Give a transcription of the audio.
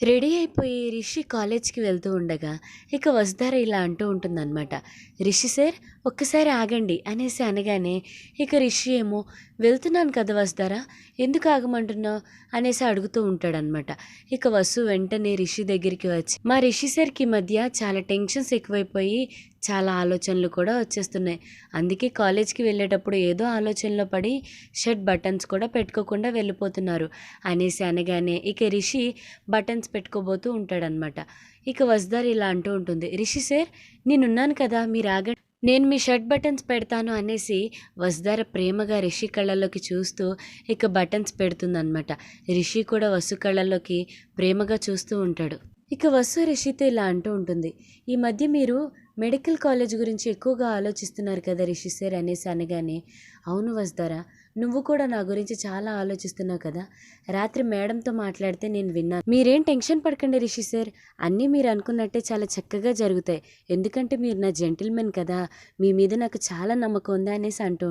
Ready అయిపోయి రిషి కాలేజ్కి వెళ్తూ ఉండగా ఇక వసుధార ఇలా అంటూ ఉంటుందన్నమాట. రిషి సార్ ఒక్కసారి ఆగండి అనేసి అనగానే ఇక రిషి ఏమో వెళ్తున్నాను కదా వస్తారా ఎందుకు ఆగమంటున్నావు? అనేసి అడుగుతూ ఉంటాడనమాట ఇక వసు వెంటనే రిషి దగ్గరికి వచ్చి మా రిషి సార్కి మధ్య చాలా టెన్షన్స్ ఎక్కువైపోయి చాలా ఆలోచనలు కూడా వచ్చేస్తున్నాయి. అందుకే కాలేజ్కి వెళ్ళేటప్పుడు ఏదో ఆలోచనలో పడి షర్ట్ బటన్స్ కూడా పెట్టుకోకుండా వెళ్ళిపోతున్నారు అనేసి అనగానే ఇక రిషి బటన్స్ పెట్టుకోబోతూ ఉంటాడనమాట ఇక వస్దార్ ఇలా అంటూ ఉంటుంది రిషి సార్ నేనున్నాను కదా మీరు ఆగండి. నేను మీ షర్ట్ బటన్స్ పెడతాను అనేసి వసుధార ప్రేమగా రిషి కళ్ళల్లోకి చూస్తూ ఇక బటన్స్ పెడుతుందనమాట రిషి కూడా వసు కళ్ళల్లోకి ప్రేమగా చూస్తూ ఉంటాడు. ఇక వసు రిషితో ఇలా అంటూ ఉంటుంది. ఈ మధ్య మీరు మెడికల్ కాలేజ్ గురించి ఎక్కువగా ఆలోచిస్తున్నారు కదా రిషి సార్ అనేసి అనగానే అవును వస్తారా నువ్వు కూడా నా గురించి చాలా ఆలోచిస్తున్నావు కదా. రాత్రి మేడంతో మాట్లాడితే నేను విన్నాను. మీరేం టెన్షన్ పడకండి రిషి సార్. అన్నీ మీరు అనుకున్నట్టే చాలా చక్కగా జరుగుతాయి. ఎందుకంటే మీరు నా జెంటిల్మెన్ కదా. మీ మీద నాకు చాలా నమ్మకం ఉందా? అనేసి అంటూ